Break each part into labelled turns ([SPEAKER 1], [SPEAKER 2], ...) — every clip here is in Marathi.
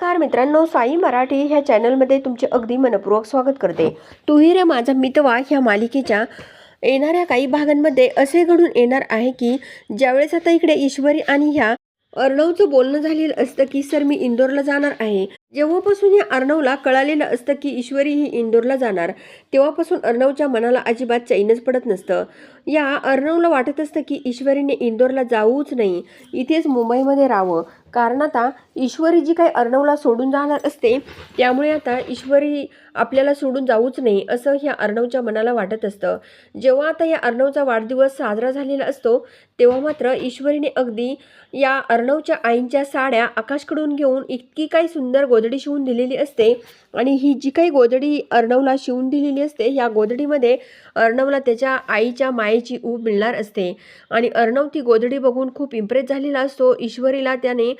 [SPEAKER 1] कार मित्रांनो साई मराठी ह्या चॅनलमध्ये तुमचे अगदी मनपूर्वक स्वागत करते. तुही रे माझा मितवा ह्या मालिकेच्या येणाऱ्या काही भागांमध्ये असे घडून येणार आहे की ज्यावेळेस आता इकडे ईश्वरी आणि ह्या अर्णवचं बोलणं झालेलं असतं की सर मी इंदोरला जाणार आहे. जेव्हापासून या अर्णवला कळालेलं असतं की ईश्वरी ही इंदोरला जाणार तेव्हापासून अर्णवच्या मनाला अजिबात चैनच पडत नसतं. या अर्णवला वाटत असतं की ईश्वरीने इंदोरला जाऊच नाही. इथेच मुंबईमध्ये राहावं. कारण आता ईश्वरी जी काही अर्णवला सोडून जाणार असते त्यामुळे आता ईश्वरी आपल्याला सोडून जाऊच नाही असं ह्या अर्णवच्या मनाला वाटत असतं. जेव्हा आता या अर्णवचा वाढदिवस साजरा झालेला असतो तेव्हा मात्र ईश्वरीने अगदी या अर्णवच्या आईंच्या साड्या आकाशकडून घेऊन इतकी काही सुंदर गोदडी शिवून दिलेली असते आणि ही जी काही गोदडी अर्णवला शिवून दिलेली असते ह्या गोदडीमध्ये अर्णवला त्याच्या आईच्या मायेची ऊब मिळणार असते. आणि अर्णव ती गोदडी बघून खूप इम्प्रेस झालेला असतो. ईश्वरीला त्याने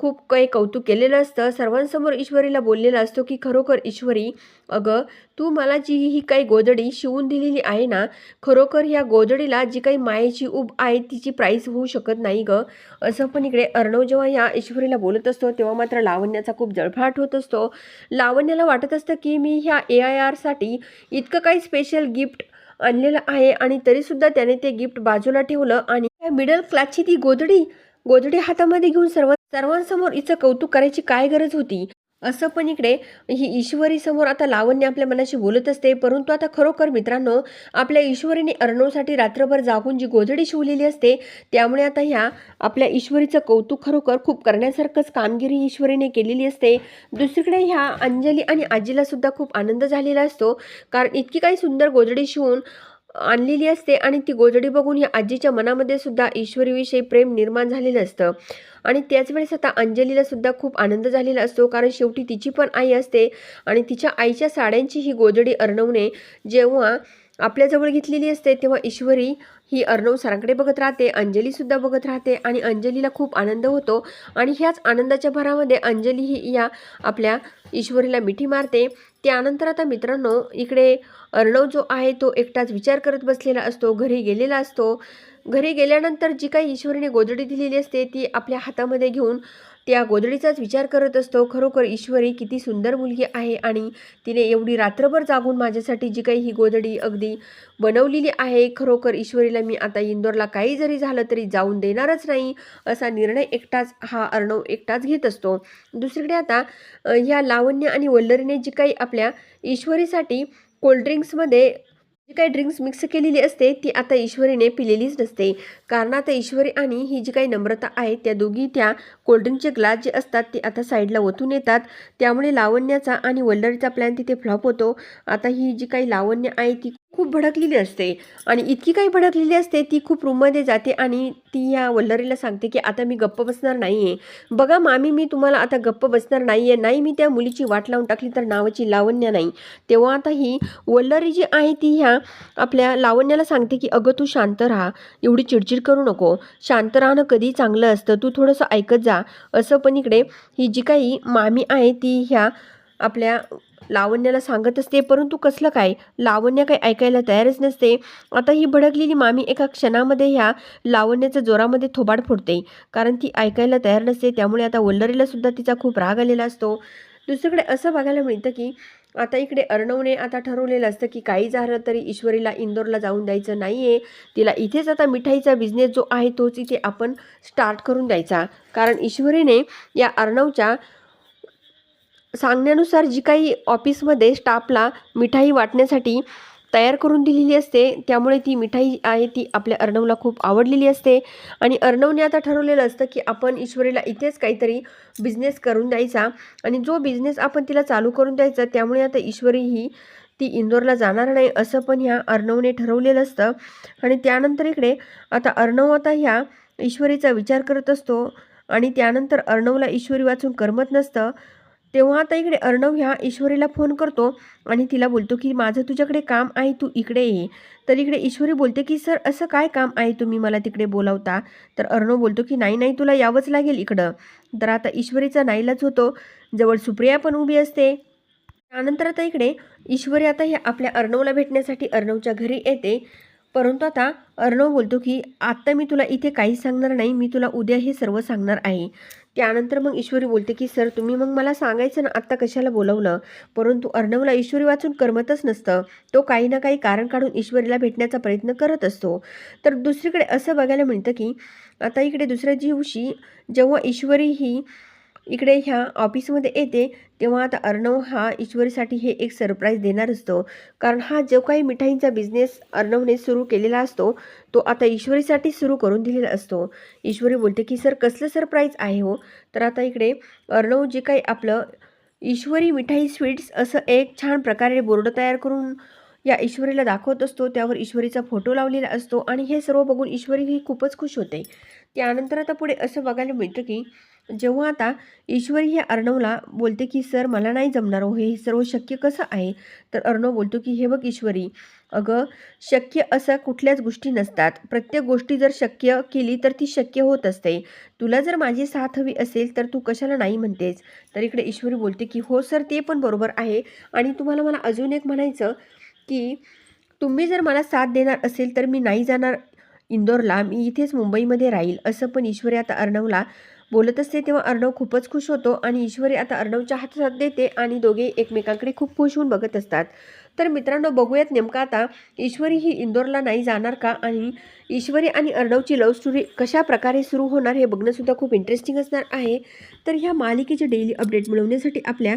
[SPEAKER 1] खूप काही कौतुक केलेलं असतं. सर्वांसमोर ईश्वरीला बोललेला असतो की खरोखर ईश्वरी अगं तू मला जी ही काही गोदडी शिवून दिलेली आहे ना खरोखर या गोदडीला जी काही मायेची उब आहे तिची प्राईस होऊ शकत नाही गं. असं पण इकडे अर्णव जेव्हा या ईश्वरीला बोलत असतो तेव्हा मात्र लावण्याचा खूप जळफाट होत असतो. लावण्याला वाटत असतं की मी ह्या ए आय आरसाठी इतकं काही स्पेशल गिफ्ट आणलेलं आहे आणि तरीसुद्धा त्याने ते गिफ्ट बाजूला ठेवलं आणि मिडल क्लासची ती गोदडी गोधडी हातामध्ये घेऊन सर्व सर्वांसमोर हिचं कौतुक करायची काय गरज होती? असं पण इकडे ही ईश्वरी समोर आता लावण्य आपल्या मनाशी बोलत असते. परंतु आता खरोखर मित्रांनो आपल्या ईश्वरीने अर्णवसाठी रात्रभर जागून जी गोधडी शिवलेली असते त्यामुळे आता ह्या आपल्या ईश्वरीचं कौतुक खरोखर खूप करण्यासारखंच कामगिरी ईश्वरीने केलेली असते. दुसरीकडे ह्या अंजली आणि आजीला सुद्धा खूप आनंद झालेला असतो. कारण इतकी काही सुंदर गोधडी शिवून आणलेली असते आणि ती गोजडी बघून या आजीच्या मनामध्ये सुद्धा ईश्वरीविषयी प्रेम निर्माण झालेलं असतं. आणि त्याच वेळेस आता अंजलीला सुद्धा खूप आनंद झालेला असतो कारण शेवटी तिची पण आई असते आणि तिच्या आईच्या साड्यांची ही गोजडी अर्णवणे जेव्हा आपल्याजवळ घेतलेली असते तेव्हा ईश्वरी ही अर्णव सरांकडे बघत राहते अंजलीसुद्धा बघत राहते आणि अंजलीला खूप आनंद होतो आणि ह्याच आनंदाच्या भरामध्ये अंजली ही या आपल्या ईश्वरीला मिठी मारते. त्यानंतर आता मित्रांनो इकडे अर्णव जो आहे तो एकटाच विचार करत बसलेला असतो घरी गेलेला असतो. घरी गेल्यानंतर जी काही ईश्वरीने गोजडी दिलेली असते ती आपल्या हातामध्ये घेऊन त्या गोधडीचाच विचार करत असतो. खरोखर ईश्वरी किती सुंदर मुलगी आहे आणि तिने एवढी रात्रभर जागून माझ्यासाठी जी काही ही गोधडी अगदी बनवलेली आहे खरोखर ईश्वरीला मी आता इंदोरला काही जरी झालं तरी जाऊन देणारच नाही असा निर्णय एकटाच हा अर्णव एकटाच घेत असतो. दुसरीकडे आता ह्या लावण्य आणि वल्लरीने जी काही आपल्या ईश्वरीसाठी कोल्ड्रिंक्समध्ये जी काही ड्रिंक्स मिक्स केलेली असते ती आता ईश्वरीने पिलेलीच नसते. कारण आता ईश्वरी आणि ही जी काही नम्रता आहे त्या दोघी त्या कोल्ड्रिंकचे ग्लास जे असतात ते आता साईडला ओतून येतात. त्यामुळे लावण्याचा आणि वल्लरीचा प्लॅन तिथे फ्लॉप होतो. आता ही जी काही लावण्य आहे ती खूप भडकलेली असते. आणि इतकी काही भडकलेली असते ती खूप रूममध्ये जाते आणि ती ह्या वल्लरीला सांगते की आता मी गप्प बसणार नाही आहे बघा मामी मी तुम्हाला आता गप्प बसणार नाही आहे नाही मी त्या मुलीची वाट लावून टाकली तर नावाची लावण्य नाही. तेव्हा आता ही वल्लरी जी आहे ती ह्या आपल्या लावण्याला सांगते की अगं तू शांत राहा. एवढी चिडचिड करू नको. शांत राहणं कधी चांगलं असतं. तू थोडंसं ऐकत जा. असं पण इकडे ही जी काही मामी आहे ती ह्या आपल्या लावण्याला सांगत असते परंतु कसलं काय? लावण्य काही ऐकायला तयारच नसते. आता ही भडकलेली मामी एका क्षणामध्ये ह्या लावण्याच्या जोरामध्ये थोबाड फोडते. कारण ती ऐकायला तयार नसते त्यामुळे आता वल्लरीला सुद्धा तिचा खूप राग आलेला असतो. दुसरीकडे असं बघायला मिळतं की आता इकडे अर्णवने आता ठरवलेलं असतं की काही झालं तरी ईश्वरीला इंदोरला जाऊन द्यायचं नाही आहे तिला इथेच आता मिठाईचा बिझनेस जो आहे तोच इथे आपण स्टार्ट करून द्यायचा. कारण ईश्वरीने या अर्णवच्या सांगण्यानुसार जी काही ऑफिसमध्ये स्टाफला मिठाई वाटण्यासाठी तयार करून दिलेली असते त्यामुळे ती मिठाई आहे ती आपल्या अर्णवला खूप आवडलेली असते. आणि अर्णवने आता ठरवलेलं असतं की आपण ईश्वरीला इथेच काहीतरी बिझनेस करून द्यायचा. आणि जो बिझनेस आपण तिला चालू करून द्यायचा त्यामुळे आता ईश्वरी ही ती इंदोरला जाणार नाही असं पण ह्या अर्णवने ठरवलेलं असतं. आणि त्यानंतर इकडे आता अर्णव आता ह्या ईश्वरीचा विचार करत असतो. आणि त्यानंतर अर्णवला ईश्वरी वाचून करमत नसतं. तेव्हा आता इकडे अर्णव ह्या ईश्वरीला फोन करतो आणि तिला बोलतो की माझं तुझ्याकडे काम आहे तू इकडे ये. तर इकडे ईश्वरी बोलते की सर असं काय काम आहे तुम्ही मला तिकडे बोलावता? तर अर्णव बोलतो की नाही नाही तुला यावंच लागेल इकडं. तर आता ईश्वरीचा नाईलाच होतो. जवळ सुप्रिया पण उभी असते. त्यानंतर आता इकडे ईश्वरी आता हे आपल्या अर्णवला भेटण्यासाठी अर्णवच्या घरी येते. परंतु आता अर्णव बोलतो की आत्ता मी तुला इथे काहीच सांगणार नाही. मी तुला उद्या हे सर्व सांगणार आहे. त्यानंतर मग ईश्वरी बोलते की सर तुम्ही मग मला सांगायचं ना आत्ता कशाला बोलवलं? परंतु अर्णवला ईश्वरी वाचून करमतच नसतं. तो काही ना काही कारण काढून ईश्वरीला भेटण्याचा प्रयत्न करत असतो. तर दुसरीकडे असं बघायला मिळतं की आता इकडे दुसऱ्या दिवशी जेव्हा ईश्वरी ही इकडे ह्या ऑफिसमध्ये येते तेव्हा आता अर्णव हा ईश्वरीसाठी हे एक सरप्राईज देणार असतो. कारण हा जो काही मिठाईंचा बिझनेस अर्णवने सुरू केलेला असतो तो आता ईश्वरीसाठी सुरू करून दिलेला असतो. ईश्वरी बोलते की सर कसलं सरप्राईज आहे हो? तर आता इकडे अर्णव जे काही आपलं ईश्वरी मिठाई स्वीट्स असं एक छान प्रकारे बोर्ड तयार करून या ईश्वरीला दाखवत असतो त्यावर ईश्वरीचा फोटो लावलेला असतो आणि हे सर्व बघून ईश्वरी ही खूपच खुश होते. त्यानंतर आता पुढे असं बघायला मिळतं की जेव्हा आता ईश्वरी हे अर्णवला बोलते की सर मला नाही जमणार हो हे सर्व शक्य कसं आहे? तर अर्णव बोलतो की हे बघ ईश्वरी अगं शक्य असं कुठल्याच गोष्टी नसतात. प्रत्येक गोष्टी जर शक्य केली तर ती शक्य होत असते. तुला जर माझी साथ हवी असेल तर तू कशाला नाही म्हणतेस? तर इकडे ईश्वरी बोलते की हो सर ते पण बरोबर आहे आणि तुम्हाला मला अजून एक म्हणायचं की तुम्ही जर मला साथ देणार असेल तर मी नाही जाणार इंदोरला मी इथेच मुंबईमध्ये राहील असं पण ईश्वरी आता अर्णवला बोलत असते. तेव्हा अर्णव खूपच खुश होतो आणि ईश्वरी आता अर्णवच्या हातात देते आणि दोघे एकमेकांकडे खूप खुश होऊन बघत असतात. तर मित्रांनो बघूयात नेमका आता ईश्वरी ही इंदोरला नाही जाणार का आणि ईश्वरी आणि अर्णवची लव्ह स्टोरी कशा प्रकारे सुरू होणार हे बघणंसुद्धा खूप इंटरेस्टिंग असणार आहे. तर ह्या मालिकेचे डेली अपडेट मिळवण्यासाठी आपल्या